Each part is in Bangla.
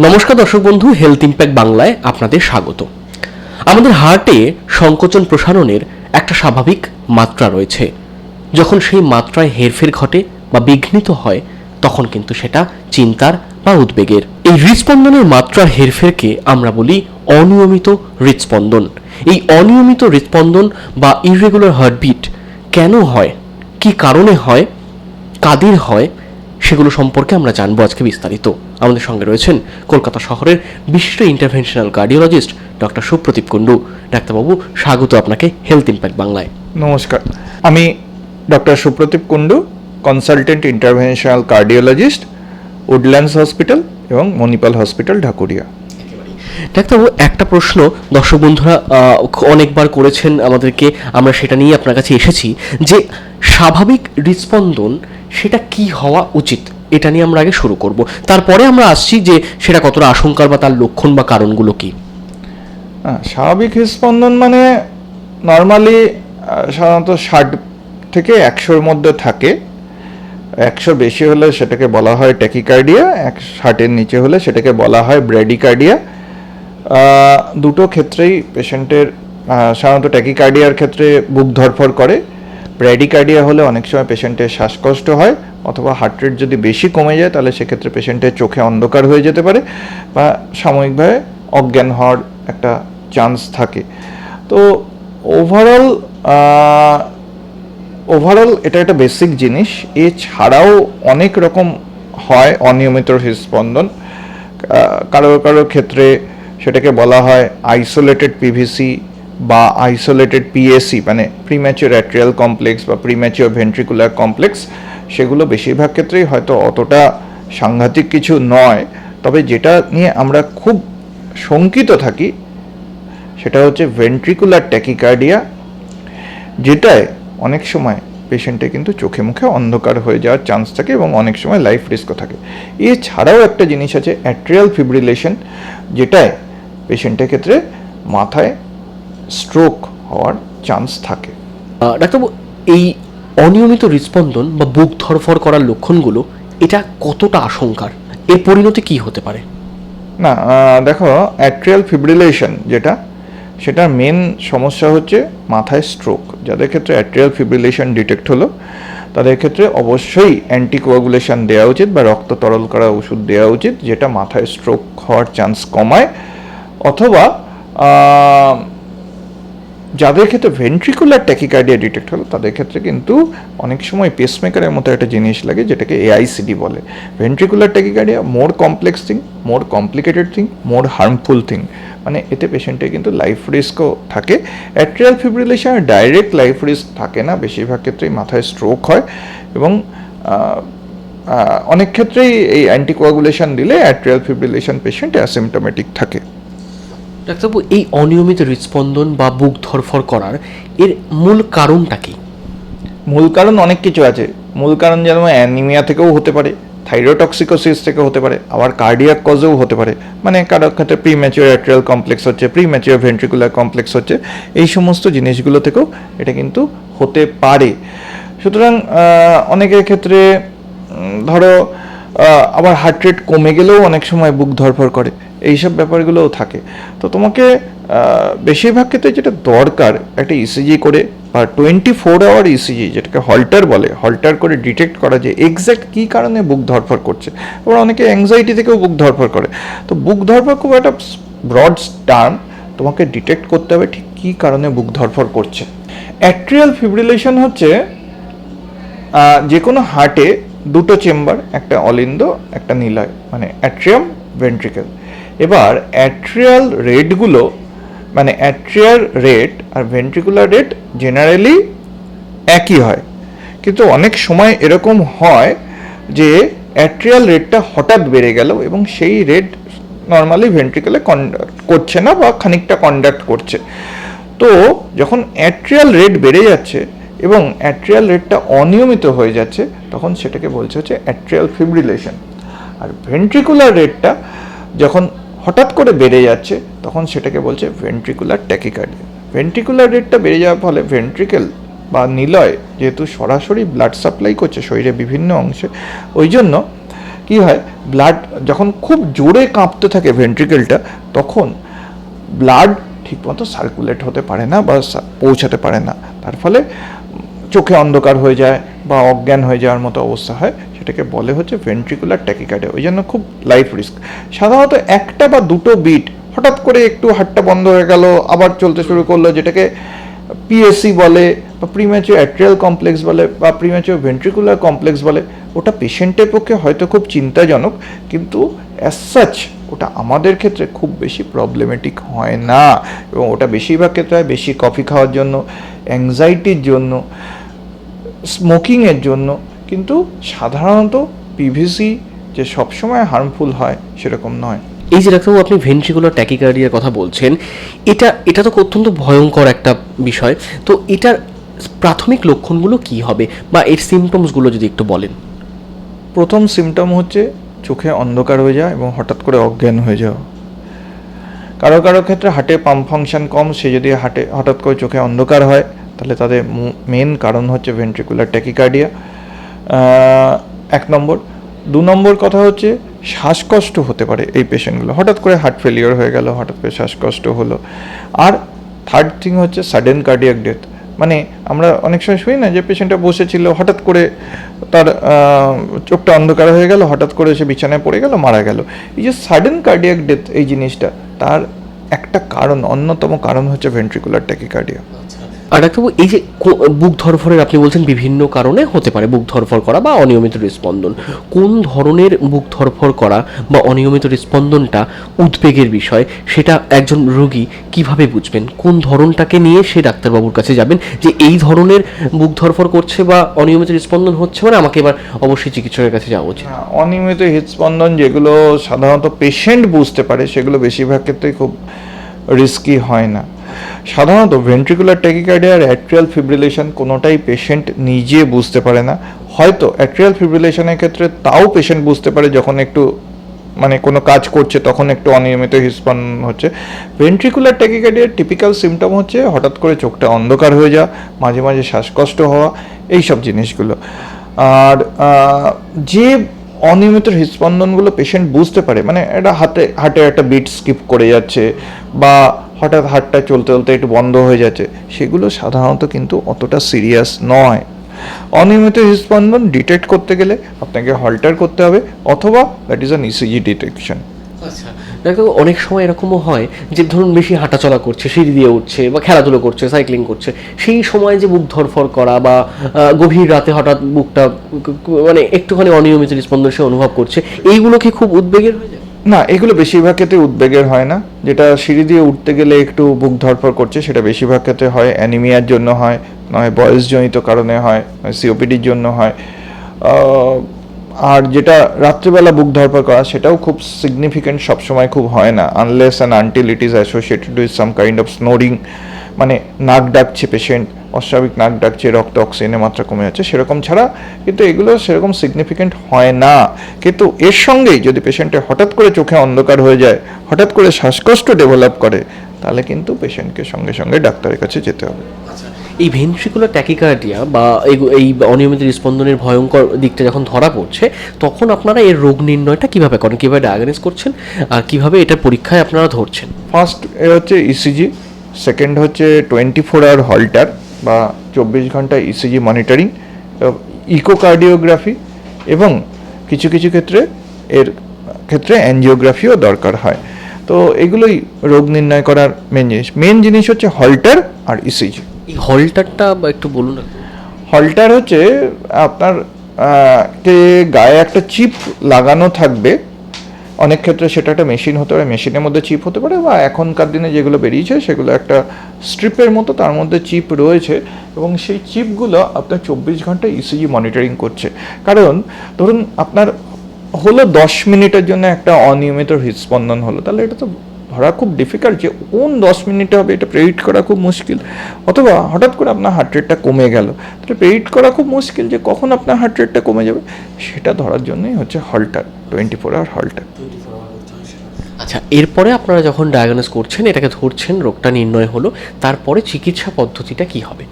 নমস্কার দর্শক বন্ধু হেলথ ইম্প্যাক্ট বাংলায় আপনাদের স্বাগত। আমাদের হার্টে সংকোচন প্রসারণের একটা স্বাভাবিক মাত্রা রয়েছে। যখন সেই মাত্রায় হেরফের ঘটে বা বিঘ্নিত হয়, তখন কিন্তু সেটা চিন্তার বা উদ্বেগের। এই হৃদস্পন্দনের মাত্রার হেরফেরকে আমরা বলি অনিয়মিত হৃদস্পন্দন। এই অনিয়মিত হৃদস্পন্দন বা ইরেগুলার হার্টবিট কেন হয়? কি কারণে হয়? কাদের হয়? সেগুলো সম্পর্কে আমরা জানব আজকে বিস্তারিত। আমাদের সঙ্গে রয়েছেন কলকাতা শহরের বিশিষ্ট interventional cardiologist doctor Supradip Kundu. ডাক্তারবাবু স্বাগত আপনাকে হেলথ ইম্প্যাক্ট বাংলায়। নমস্কার। আমি doctor Supradip Kundu consultant interventional cardiologist Woodlands hospital এবং মণিপাল হসপিটাল ঢাকুরিয়া। ডাক্তারবাবু একটা প্রশ্ন দর্শক বন্ধুরা অনেকবার করেছেন আমাদেরকে আমরা সেটা নিয়ে আপনার কাছে এসেছি যে স্বাভাবিক হৃদস্পন্দন সেটা কি হওয়া উচিত? এটা নিয়ে আমরা আগে শুরু করব। তারপরে আমরা আসছি যে সেটা কতটা আশঙ্কার বা তার লক্ষণ বা কারণগুলো কি। স্বাভাবিক হৃদস্পন্দন মানে নর্মালি সাধারণত ষাট থেকে একশোর মধ্যে থাকে। একশো বেশি হলে সেটাকে বলা হয় ট্যাকিকার্ডিয়া, এক ষাটের নিচে হলে সেটাকে বলা হয় ব্র্যাডিকার্ডিয়া। দুটো ক্ষেত্রেই পেশেন্টের সাধারণত ট্যাকিকার্ডিয়ার ক্ষেত্রে বুক ধরফর করে। ব্র্যাডিকার্ডিয়া হলে অনেক সময় পেশেন্টের শ্বাসকষ্ট হয়, অথবা হার্ট রেট যদি বেশি কমে যায়, তাহলে সেক্ষেত্রে পেশেন্টের চোখে অন্ধকার হয়ে যেতে পারে বা সাময়িকভাবে অজ্ঞান হওয়ার একটা চান্স থাকে। তো ওভারঅল ওভারঅল এটা একটা বেসিক জিনিস। এছাড়াও অনেক রকম হয় অনিয়মিত হৃদস্পন্দন। কারও কারও ক্ষেত্রে সেটাকে বলা হয় আইসোলেটেড পিভিসি বা আইসোলেটেড পিএসি মানে প্রিম্যাচিওর অ্যাট্রিয়াল কমপ্লেক্স বা প্রিম্যাচিওর ভেন্ট্রিকুলার কমপ্লেক্স সেগুলো বেশিরভাগ ক্ষেত্রেই হয়তো অতটা সাংঘাতিক কিছু নয়। তবে যেটা নিয়ে আমরা খুব শঙ্কিত থাকি, সেটা হচ্ছে ভেন্ট্রিকুলার ট্যাকিকার্ডিয়া যেটায় অনেক সময় পেশেন্টে কিন্তু চোখে মুখে অন্ধকার হয়ে যাওয়ার চান্স থাকে এবং অনেক সময় লাইফ রিস্কও থাকে। এছাড়াও একটা জিনিস আছে অ্যাট্রিয়াল ফিব্রিলেশন যেটায় পেশেন্টের ক্ষেত্রে মাথায় স্ট্রোক হওয়ার চান্স থাকে। ডাক্তারবাবু এই অনিয়মিত হৃদস্পন্দন বা বুক ধরফর করার লক্ষণগুলো এটা কতটা আশঙ্কার? এর পরিণতি কি হতে পারে? না দেখো অ্যাট্রিয়াল ফিব্রিলেশন যেটা সেটার মেন সমস্যা হচ্ছে মাথায় স্ট্রোক যাদের ক্ষেত্রে অ্যাট্রিয়াল ফিব্রিলেশন ডিটেক্ট হলো তাদের ক্ষেত্রে অবশ্যই অ্যান্টিকোয়াগুলেশন দেওয়া উচিত বা রক্ত তরল করা ওষুধ দেওয়া উচিত যেটা মাথায় স্ট্রোক হওয়ার চান্স কমায়। অথবা যাদের ক্ষেত্রে ভেন্ট্রিকুলার ট্যাকিকার্ডিয়া ডিটেক্ট হলো, তাদের ক্ষেত্রে কিন্তু অনেক সময় পেসমেকারের মতো একটা জিনিস লাগে, যেটাকে এআইসিডি বলে। Ventricular tachycardia more complex thing more complicated thing more harmful thing মানে এতে পেশেন্টের কিন্তু লাইফ রিস্কও থাকে। অ্যাট্রিয়াল ফিব্রিলেশনে ডাইরেক্ট লাইফ রিস্ক থাকে না, বেশিরভাগ ক্ষেত্রেই মাথায় স্ট্রোক হয়। এবং অনেক ক্ষেত্রেই এই অ্যান্টিকোয়াগুলেশন দিলে অ্যাট্রিয়াল ফিব্রিলেশন পেশেন্ট অ্যাসিমটোমেটিক থাকে। ডাক্তারবাবু, এই অনিয়মিত হৃদস্পন্দন বা বুক ধরফর করার এর মূল কারণটা কি? মূল কারণ অনেক কিছু আছে। মূল কারণ যেমন অ্যানিমিয়া থেকেও হতে পারে, থাইরোটক্সিকোসিস থেকে হতে পারে, আবার কার্ডিয়াক কজেও হতে পারে। মানে কারও ক্ষেত্রে প্রি ম্যাচিওর অ্যাট্রিয়াল কমপ্লেক্স হচ্ছে প্রি ম্যাচিওর ভেন্ট্রিকুলার কমপ্লেক্স হচ্ছে, এই সমস্ত জিনিসগুলো থেকেও এটা কিন্তু হতে পারে। সুতরাং অনেকের ক্ষেত্রে ধরো আবার হার্ট রেট কমে গেলেও অনেক সময় বুক ধরফর করে। এইসব ব্যাপারগুলোও থাকে। তো তোমাকে বেশিরভাগ ক্ষেত্রে যেটা দরকার, একটা ইসিজি করে, বা টোয়েন্টি ফোর আওয়ার ইসিজি যেটাকে হল্টার বলে হল্টার করে ডিটেক্ট করা যে এক্স্যাক্ট কী কারণে বুক ধরফর করছে। আবার অনেকে অ্যাংজাইটি থেকেও বুক ধরফর করে। তো বুক ধরফর খুব একটা ব্রড টার্ম তোমাকে ডিটেক্ট করতে হবে ঠিক কী কারণে বুক ধরফর করছে। অ্যাট্রিয়াল ফিব্রিলেশন হচ্ছে যে কোনো হার্টে দুটো চেম্বার একটা অলিন্দ, একটা নিলয় মানে অ্যাট্রিয়াম ভেন্ট্রিকেল এবার অ্যাট্রিয়াল রেটগুলো মানে অ্যাট্রিয়াল রেট আর ভেন্ট্রিকুলার রেট জেনারেলি একই হয়। কিন্তু অনেক সময় এরকম হয় যে অ্যাট্রিয়াল রেটটা হঠাৎ বেড়ে গেল এবং সেই রেট নর্মালি ভেন্ট্রিকেলে করছে না বা খানিকটা কন্ডাক্ট করছে। তো যখন অ্যাট্রিয়াল রেট বেড়ে যাচ্ছে এবং অ্যাট্রিয়াল রেটটা অনিয়মিত হয়ে যাচ্ছে, তখন সেটাকে বলছে হচ্ছে অ্যাট্রিয়াল ফিব্রিলেশন আর ভেন্ট্রিকুলার রেটটা যখন হঠাৎ করে বেড়ে যাচ্ছে, তখন সেটাকে বলছে ভেন্ট্রিকুলার ট্যাকিকার্ডিয়া ভেন্ট্রিকুলার রেটটা বেড়ে যাওয়ার ফলে ভেন্ট্রিকেল বা নিলয় যেহেতু সরাসরি ব্লাড সাপ্লাই করছে শরীরে বিভিন্ন অংশে, ওই জন্য কি হয় ব্লাড যখন খুব জোরে কাঁপতে থাকে ভেন্ট্রিকেলটা তখন ব্লাড ঠিকমতো সার্কুলেট হতে পারে না বা পৌঁছাতে পারে না। তার ফলে চোখে অন্ধকার হয়ে যায় বা অজ্ঞান হয়ে যাওয়ার মতো অবস্থা হয় সেটাকে বলে হচ্ছে ভেন্ট্রিকুলার ট্যাকিকার্ডিয়া ওই জন্য খুব লাইফ রিস্ক সাধারণত একটা বা দুটো বিট হঠাৎ করে একটু হাটটা বন্ধ হয়ে গেল, আবার চলতে শুরু করল, যেটাকে পিএসসি বলে বা প্রিম্যাচিওর অ্যাট্রিয়াল কমপ্লেক্স বলে বা প্রিম্যাচিওর ভেন্ট্রিকুলার কমপ্লেক্স বলে, ওটা পেশেন্টের পক্ষে হয়তো খুব চিন্তাজনক, কিন্তু অ্যাজ সাচ ওটা আমাদের ক্ষেত্রে খুব বেশি প্রবলেমেটিক হয় না। এবং ওটা বেশিরভাগ ক্ষেত্রে হয় বেশি কফি খাওয়ার জন্য অ্যাংজাইটির জন্য স্মোকিংয়ের জন্য কিন্তু সাধারণত পিভিসি যে সবসময় হার্মফুল হয় সেরকম নয়। এই যে ডাক্তারবাবু আপনি ভেন্ট্রিকুলার ট্যাকিকার্ডিয়ার কথা বলছেন এটা এটা তো অত্যন্ত ভয়ঙ্কর একটা বিষয়। তো এটার প্রাথমিক লক্ষণগুলো কি হবে? বা এর সিমটমসগুলো যদি একটু বলেন। প্রথম সিমটম হচ্ছে চোখে অন্ধকার হয়ে যাওয়া এবং হঠাৎ করে অজ্ঞান হয়ে যাওয়া। কারও কারও ক্ষেত্রে হার্টে পাম্প ফাংশন কম সে যদি হার্টে হঠাৎ করে চোখে অন্ধকার হয় তাহলে তাদের মেন কারণ হচ্ছে ভেন্ট্রিকুলার ট্যাকিকার্ডিয়া এক নম্বর। দু নম্বর কথা হচ্ছে, শ্বাসকষ্ট হতে পারে এই পেশেন্টগুলো। হঠাৎ করে হার্ট ফেলিওর হয়ে গেল, হঠাৎ করে শ্বাসকষ্ট হলো। আর থার্ড থিং হচ্ছে সাডেন কার্ডিয়াক ডেথ মানে আমরা অনেক সময় শুনি না যে পেশেন্টটা বসেছিল, হঠাৎ করে তার চোখটা অন্ধকার হয়ে গেল, হঠাৎ করে সে বিছানায় পড়ে গেল, মারা গেল। এই যে সাডেন কার্ডিয়াক ডেথ এই জিনিসটা, তার একটা কারণ, অন্যতম কারণ হচ্ছে ভেন্ট্রিকুলার ট্যাকিকার্ডিয়া আর ডাক্তারবাবু এই যে বুক ধরফরের আপনি বলছেন বিভিন্ন কারণে হতে পারে বুক ধরফর করা বা অনিয়মিত হৃদস্পন্দন। কোন ধরনের বুক ধরফর করা বা অনিয়মিত হৃদস্পন্দনটা উদ্বেগের বিষয়? সেটা একজন রোগী কীভাবে বুঝবেন? কোন ধরনটাকে নিয়ে সে ডাক্তারবাবুর কাছে যাবেন যে এই ধরনের বুক ধরফর করছে বা অনিয়মিত হৃদস্পন্দন হচ্ছে মানে আমাকে এবার অবশ্যই চিকিৎসকের কাছে যাওয়া উচিত। হ্যাঁ, অনিয়মিত হৃদস্পন্দন যেগুলো সাধারণত পেশেন্ট বুঝতে পারে সেগুলো বেশিরভাগ ক্ষেত্রেই খুব রিস্কি হয় না। সাধারণত ভেন্ট্রিকুলার ট্যাকিকার্ডিয়া আর অ্যাট্রিয়াল ফিব্রিলেশন কোনোটাই পেশেন্ট নিজে বুঝতে পারে না। হয়তো অ্যাট্রিয়াল ফিব্রিলেশনের ক্ষেত্রে তাও পেশেন্ট বুঝতে পারে যখন একটু মানে কোনো কাজ করছে তখন একটু অনিয়মিত হৃদস্পন্দন হচ্ছে। ভেন্ট্রিকুলার ট্যাকিকার্ডিয়ার টিপিক্যাল সিমটম হচ্ছে হঠাৎ করে চোখটা অন্ধকার হয়ে যাওয়া, মাঝে মাঝে শ্বাসকষ্ট হওয়া এই সব জিনিসগুলো। আর যে অনিয়মিত হৃদস্পন্দনগুলো পেশেন্ট বুঝতে পারে মানে এটা হাতে হার্টে একটা বিট স্কিপ করে যাচ্ছে বা হঠাৎ হার্টটা চলতে চলতে একটু বন্ধ হয়ে যাচ্ছে। সেগুলো সাধারণত কিন্তু অতটা সিরিয়াস নয়। অনিয়মিত হৃদস্পন্দন ডিটেক্ট করতে গেলে আপনাকে হল্টার করতে হবে অথবা that is an ECG detection ডাক্তারবাবু অনেক সময় এরকমও হয় যে ধরুন বেশি হাঁটাচলা করছে, সিঁড়ি দিয়ে উঠছে বা খেলাধুলো করছে সাইক্লিং করছে, সেই সময় যে বুক ধরফর করা বা গভীর রাতে হঠাৎ বুকটা মানে একটুখানি অনিয়মিত স্পন্দন সে অনুভব করছে, এইগুলো কি খুব উদ্বেগের হয়ে যায়? না, এগুলো বেশিরভাগ ক্ষেত্রে উদ্বেগের হয় না। যেটা সিঁড়ি দিয়ে উঠতে গেলে একটু বুক ধরফর করছে, সেটা বেশিরভাগ ক্ষেত্রে হয়। অ্যানিমিয়ার জন্য হয়, নয় বয়সজনিত কারণে হয় সিওপিডির জন্য হয়। আর যেটা রাত্রিবেলা বুক ধরফর করা, সেটাও খুব সিগনিফিক্যান্ট সবসময় খুব হয় না। Unless and until it is associated with some kind of snoring মানে নাক ডাকছে পেশেন্ট অস্বাভাবিক নাক ডাকছে রক্ত অক্সিজেনের মাত্রা কমে যাচ্ছে সেরকম ছাড়া কিন্তু এগুলো সেরকম সিগনিফিকেন্ট হয় না। কিন্তু এর সঙ্গেই যদি পেশেন্টের হঠাৎ করে চোখে অন্ধকার হয়ে যায় হঠাৎ করে শ্বাসকষ্ট ডেভেলপ করে তাহলে কিন্তু পেশেন্টকে সঙ্গে সঙ্গে ডাক্তারের কাছে যেতে হবে। এই ভেন্ট্রিকুলার ট্যাকিকার্ডিয়া বা এই- এই অনিয়মিত স্পন্দনের ভয়ঙ্কর দিকটা যখন ধরা পড়ছে তখন আপনারা এর রোগ নির্ণয়টা কীভাবে করেন কীভাবে ডায়াগনোস করছেন আর কীভাবে এটা পরীক্ষায় আপনারা ধরছেন? ফার্স্ট এ হচ্ছে ইসিজি সেকেন্ড হচ্ছে টোয়েন্টি ফোর আওয়ার হল্টার বা চব্বিশ ঘণ্টা ইসিজি মনিটরিং ইকোকার্ডিওগ্রাফি এবং কিছু কিছু ক্ষেত্রে এর ক্ষেত্রে অ্যানজিওগ্রাফিও দরকার হয়। তো এগুলোই রোগ নির্ণয় করার মেন জিনিস। মেন জিনিস হচ্ছে হল্টার আর ইসিজি এই হলটারটা একটু বলুন হল্টার হচ্ছে আপনার কে গায়ে একটা চিপ লাগানো থাকবে অনেক ক্ষেত্রে সেটা একটা মেশিন হতে পারে মেশিনের মধ্যে চিপ হতে পারে বা এখনকার দিনে যেগুলো বেরিয়েছে সেগুলো একটা স্ট্রিপের মতো তার মধ্যে চিপ রয়েছে এবং সেই চিপগুলো আপনার চব্বিশ ঘণ্টা ইসিজি মনিটরিং করছে। কারণ ধরুন আপনার হলো দশ মিনিটের জন্য একটা অনিয়মিত হৃদস্পন্দন হলো, তাহলে এটা তো ধরা খুব ডিফিকাল্ট যে কোন দশ মিনিটে হবে এটা প্রেডিক্ট করা খুব মুশকিল। অথবা হঠাৎ করে আপনার হার্ট রেটটা কমে গেল। তাহলে প্রেডিক্ট করা খুব মুশকিল যে কখন আপনার হার্ট রেটটা কমে যাবে। সেটা ধরার জন্যই হচ্ছে Holter twenty four hour Holter আচ্ছা এরপরে আপনারা যখন ডায়াগনোস করছেন এটাকে ধরছেন রোগটা নির্ণয় হলো তারপরে চিকিৎসা পদ্ধতিটা কি হবে?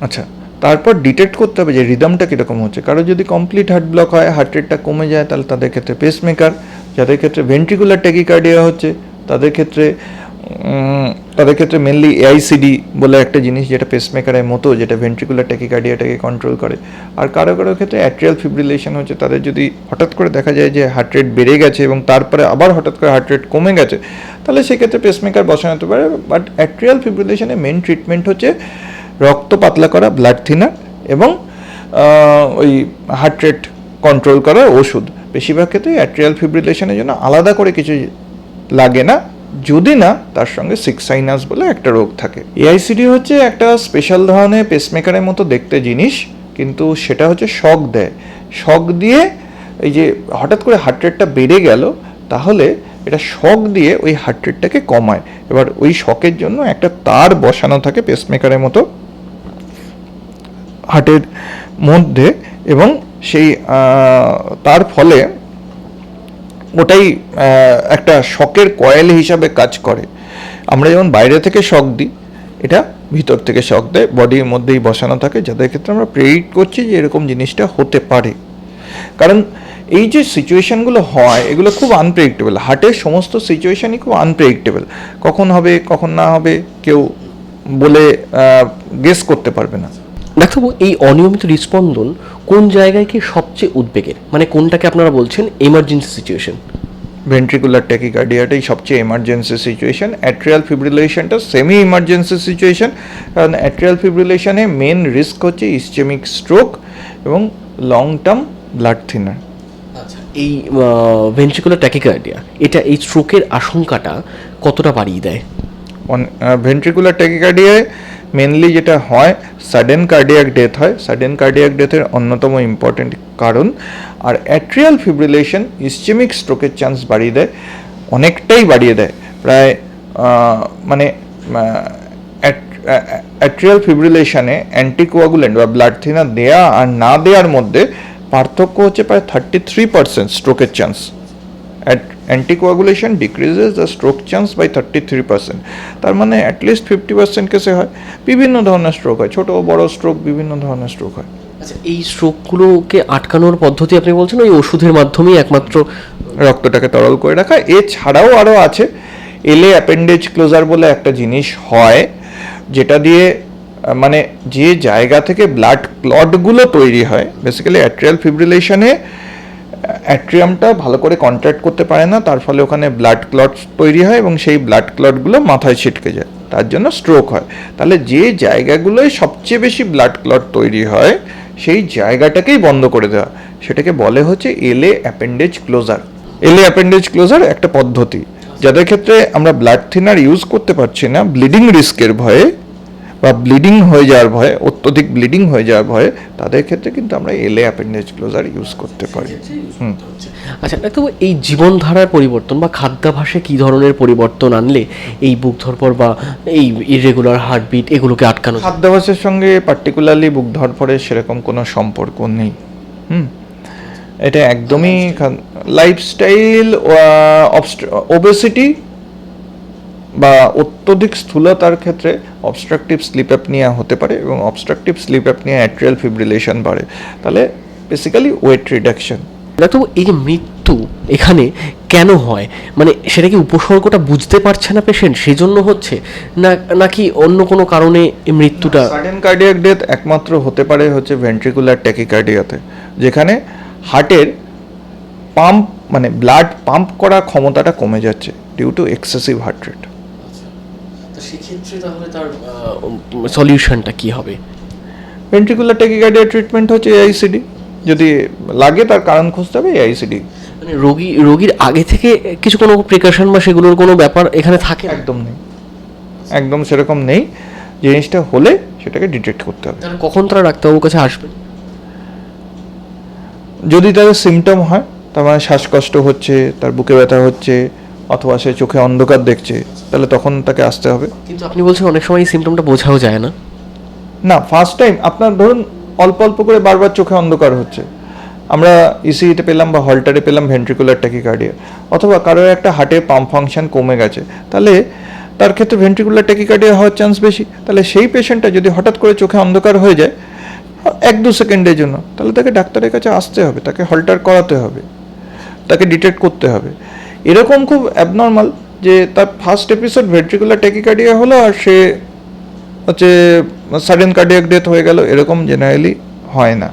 আচ্ছা তারপর ডিটেক্ট করতে হবে যে রিদমটা কীরকম হচ্ছে। কারও যদি কমপ্লিট হার্ট ব্লক হয় হার্ট রেটটা কমে যায় তাহলে তাদের ক্ষেত্রে পেসমেকার যাদের ক্ষেত্রে ভেন্ট্রিকুলার ট্যাকিকার্ডিয়া হচ্ছে তাদের ক্ষেত্রে তাদের ক্ষেত্রে মেনলি এআইসিডি বলে একটা জিনিস যেটা পেসমেকারের মতো, যেটা ভেন্ট্রিকুলার ট্যাকিকার্ডিয়াটাকে কন্ট্রোল করে। আর কারও কারও ক্ষেত্রে অ্যাট্রিয়াল ফিব্রিলেশন হচ্ছে, তাদের যদি হঠাৎ করে দেখা যায় যে হার্ট রেট বেড়ে গেছে এবং তারপরে আবার হঠাৎ করে হার্ট রেট কমে গেছে, তাহলে সেক্ষেত্রে পেসমেকার বসানো হতে পারে। বাট অ্যাট্রিয়াল ফিব্রিলেশনের মেন ট্রিটমেন্ট হচ্ছে রক্ত পাতলা করা ব্লাড থিনার এবং ওই হার্ট রেট কন্ট্রোল করার ওষুধ। বেশিরভাগ ক্ষেত্রে অ্যাট্রিয়াল ফিব্রিলেশনের জন্য আলাদা করে কিছু লাগে না, যদি না, তার সঙ্গে সিক্স সাইনাস বলে একটা রোগ থাকে। এআইসিডি হচ্ছে একটা স্পেশাল ধরনের পেসমেকারের মতো দেখতে জিনিস, কিন্তু সেটা হচ্ছে শক দেয়। শক দিয়ে এই যে হঠাৎ করে হার্ট রেটটা বেড়ে গেল, তাহলে এটা শক দিয়ে ওই হার্ট রেটটাকে কমায়। এবার ওই শকের জন্য একটা তার বসানো থাকে পেসমেকারের মতো হার্টের মধ্যে এবং সেই তার ফলে ওটাই একটা শকের কয়েল হিসাবে কাজ করে। আমরা যেমন বাইরে থেকে শক দিই, এটা ভিতর থেকে শক দেয় বডির মধ্যেই বসানো থাকে, যাদের ক্ষেত্রে আমরা প্রেরিট করছি যে এরকম জিনিসটা হতে পারে। কারণ এই যে সিচুয়েশানগুলো হয়, এগুলো খুব আনপ্রেডিক্টেবল হার্টের সমস্ত সিচুয়েশনই খুব আনপ্রেডিক্টেবল কখন হবে, কখন না হবে, কেউ বলে গেস করতে পারবে না। ডাক্তারবাবু এই অনিয়মিত হৃদস্পন্দন কোন জায়গায় কি সবচেয়ে উদ্বেগের? মানে কোনটাকে আপনারা বলছেন এমার্জেন্সি সিচুয়েশন ভেন্ট্রিকুলার ট্যাকিকার্ডিয়াটাই সবচেয়ে এমার্জেন্সি সিচুয়েশন অ্যাট্রিয়াল ফিব্রিলেশনটা সেমি ইমার্জেন্সি সিচুয়েশন কারণ অ্যাট্রিয়াল ফিব্রিলেশনে মেন রিস্ক হচ্ছে ইসচেমিক স্ট্রোক এবং লং টার্ম ব্লাড থিনার এই ভেন্ট্রিকুলার ট্যাকিকার্ডিয়া এটা এই স্ট্রোকের আশঙ্কাটা কতটা বাড়িয়ে দেয়? ভেন্ট্রিকুলার ট্যাকিকার্ডিয়ায় মেনলি যেটা হয় সাডেন কার্ডিয়াক ডেথ হয়। সাডেন কার্ডিয়াক ডেথের অন্যতম ইম্পর্টেন্ট কারণ, আর অ্যাট্রিয়াল ফিব্রিলেশন ইসচেমিক স্ট্রোকের চান্স বাড়িয়ে দেয়, অনেকটাই বাড়িয়ে দেয়। প্রায় মানে অ্যাট্রিয়াল ফিব্রিলেশনে অ্যান্টিকোয়াগুলেন্ট বা ব্লাড থিনার দেয়া আর না দেওয়ার মধ্যে পার্থক্য হচ্ছে প্রায় থার্টি থ্রি পার্সেন্ট স্ট্রোকের chance anticoagulation decreases the stroke chance by thirty three percent তার মানে অ্যাটলিস্ট ফিফটি পার্সেন্ট কেসে হয়। বিভিন্ন ধরনের স্ট্রোক হয়। ছোট বড় স্ট্রোক বিভিন্ন ধরনের স্ট্রোক হয়। আচ্ছা এই স্ট্রোকগুলোকে আটকানোর পদ্ধতি আপনি বলছেন ওই ওষুধের মাধ্যমেই একমাত্র রক্তটাকে তরল করে রাখা। এছাড়াও আরও আছে এলে অ্যাপেন্ডেজ ক্লোজার বলে একটা জিনিস হয় যেটা দিয়ে মানে যে জায়গা থেকে ব্লাড ক্লটগুলো তৈরি হয় বেসিক্যালি অ্যাট্রিয়াল ফিব্রিলেশনে অ্যাট্রিয়ামটা ভালো করে কন্ট্রাক্ট করতে পারে না, তার ফলে ওখানে ব্লাড ক্লট তৈরি হয় এবং সেই ব্লাড ক্লটগুলো মাথায় ছিটকে যায়, তার জন্য স্ট্রোক হয়। তাহলে যে জায়গাগুলোয় সবচেয়ে বেশি ব্লাড ক্লট তৈরি হয়, সেই জায়গাটাকেই বন্ধ করে দেওয়া। সেটাকে বলে হচ্ছে L A appendage closure L A appendage closure একটা পদ্ধতি। যাদের ক্ষেত্রে আমরা ব্লাড থিনার ইউজ করতে পারছি না ব্লিডিং রিস্কের ভয়ে বা ব্লিডিং হয়ে যাওয়ার ভয়ে অত্যধিক ব্লিডিং হয়ে যাওয়ার ভয়ে তাদের ক্ষেত্রে কিন্তু আমরা এলে অ্যাপেন্ডেজ ক্লোজার ইউজ করতে পারি। আচ্ছা ডাক্তারবাবু এই জীবনধারার পরিবর্তন বা খাদ্যাভাসে কী ধরনের পরিবর্তন আনলে এই বুক ধরপর বা এই ইরেগুলার হার্টবিট এগুলোকে আটকানো খাদ্যাভাসের সঙ্গে পার্টিকুলারলি বুক ধরফরের সেরকম কোনো সম্পর্ক নেই। হুম। এটা একদমই লাইফস্টাইল ওবেসিটি বা অত্যধিক স্থূলতার ক্ষেত্রে অবস্ট্রাকটিভ স্লিপ অ্যাপনিয়া হতে পারে এবং obstructive sleep apnoea atrial fibrillation বাড়ে। তাহলে বেসিক্যালি ওয়েট রিডাকশন ডাক্তারবাবু এই যে মৃত্যু এখানে কেন হয়? মানে সেটা কি উপসর্গটা বুঝতে পারছে না পেশেন্ট সেই জন্য হচ্ছে? না নাকি অন্য কোনো কারণে এই মৃত্যুটা সাডেন কার্ডিয়াক ডেথ একমাত্র হতে পারে হচ্ছে ভেন্ট্রিকুলার ট্যাকিকার্ডিয়াতে যেখানে হার্টের পাম্প মানে ব্লাড পাম্প করার ক্ষমতাটা কমে যাচ্ছে due to excessive heart rate সেক্ষেত্রে তাহলে তার সলিউশনটা কি হবে? ভেন্ট্রিকুলার ট্যাকিকার্ডিয়া ট্রিটমেন্ট হচ্ছে এআইসিডি যদি লাগে তার কারণ খুঁজতে হবে এআইসিডি মানে রোগী রোগীর আগে থেকে কিছু কোনো প্রিকশন বা সেগুলোর কোনো ব্যাপার এখানে থাকে একদম নেই। একদম সেরকম নেই। জিনিসটা হলে সেটাকে ডিটেক্ট করতে হবে। তাহলে কখন তারা ডাক্তারবাবুর কাছে আসবে? যদি তাদের সিমটম হয় তার মানে শ্বাসকষ্ট হচ্ছে তার বুকে ব্যথা হচ্ছে অথবা সে চোখে অন্ধকার দেখছে তাহলে তখন তাকে আসতে হবে। কিন্তু আপনি বলছেন অনেক সময় এই সিমটমটা বোঝাও যায় না। না ফার্স্ট টাইম আপনার ধরুন অল্প অল্প করে বারবার চোখে অন্ধকার হচ্ছে। আমরা ইসিইতে পেলাম বা হলটারে পেলাম ভেন্ট্রিকুলার ট্যাকিকার্ডিয়া অথবা কারোর একটা হার্টের পাম্প ফাংশন কমে গেছে তাহলে তার ক্ষেত্রে ভেন্ট্রিকুলার ট্যাকিকার্ডিয়া হওয়ার চান্স বেশি। তাহলে সেই পেশেন্টটা যদি হঠাৎ করে চোখে অন্ধকার হয়ে যায় এক দু সেকেন্ডের জন্য তাহলে তাকে ডাক্তারের কাছে আসতে হবে তাকে হল্টার করাতে হবে তাকে ডিটেক্ট করতে হবে। এরকম খুব অ্যাবনর্মাল যে তার ফার্স্ট এপিসোড ভেন্ট্রিকুলার টেকিকার্ডিয়া হলো আর সে হচ্ছে সাডেন কার্ডিয়াক ডেথ হয়ে গেল, এরকম জেনারেলি হয় না।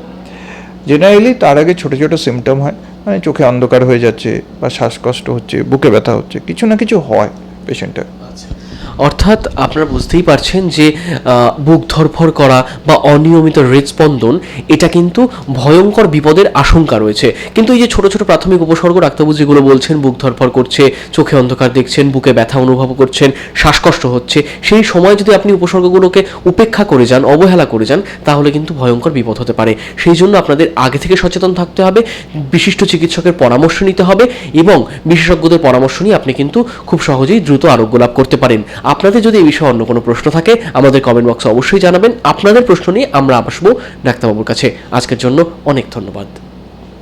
জেনারেলি তার আগে ছোটো ছোটো সিমটম হয় মানে চোখে অন্ধকার হয়ে যাচ্ছে বা শ্বাসকষ্ট হচ্ছে, বুকে ব্যথা হচ্ছে, কিছু না কিছু হয় পেশেন্টের অর্থাৎ আপনারা বুঝতেই পারছেন যে বুক ধরফর করা বা অনিয়মিত হৃদস্পন্দন, এটা কিন্তু ভয়ঙ্কর বিপদের আশঙ্কা রয়েছে। কিন্তু এই যে ছোট ছোট প্রাথমিক উপসর্গ ডাক্তারবাবু যেগুলো বলছেন, বুক ধরফর করছে, চোখে অন্ধকার দেখছেন, বুকে ব্যথা অনুভব করছেন, শ্বাসকষ্ট হচ্ছে, সেই সময় যদি আপনি উপসর্গগুলোকে উপেক্ষা করে যান, অবহেলা করে যান, তাহলে কিন্তু ভয়ঙ্কর বিপদ হতে পারে। সেই জন্য আপনাদের আগে থেকে সচেতন থাকতে হবে, বিশিষ্ট চিকিৎসকের পরামর্শ নিতে হবে এবং বিশেষজ্ঞদের পরামর্শ নিয়ে আপনি কিন্তু খুব সহজেই দ্রুত আরোগ্য লাভ করতে পারেন। আপনাদের যদি এই বিষয়ে অন্য কোনো প্রশ্ন থাকে, আমাদের কমেন্ট বক্সে অবশ্যই জানাবেন। আপনাদের প্রশ্ন নিয়ে আমরা আসব ডাক্তারবাবুর কাছে। আজকের জন্য অনেক ধন্যবাদ।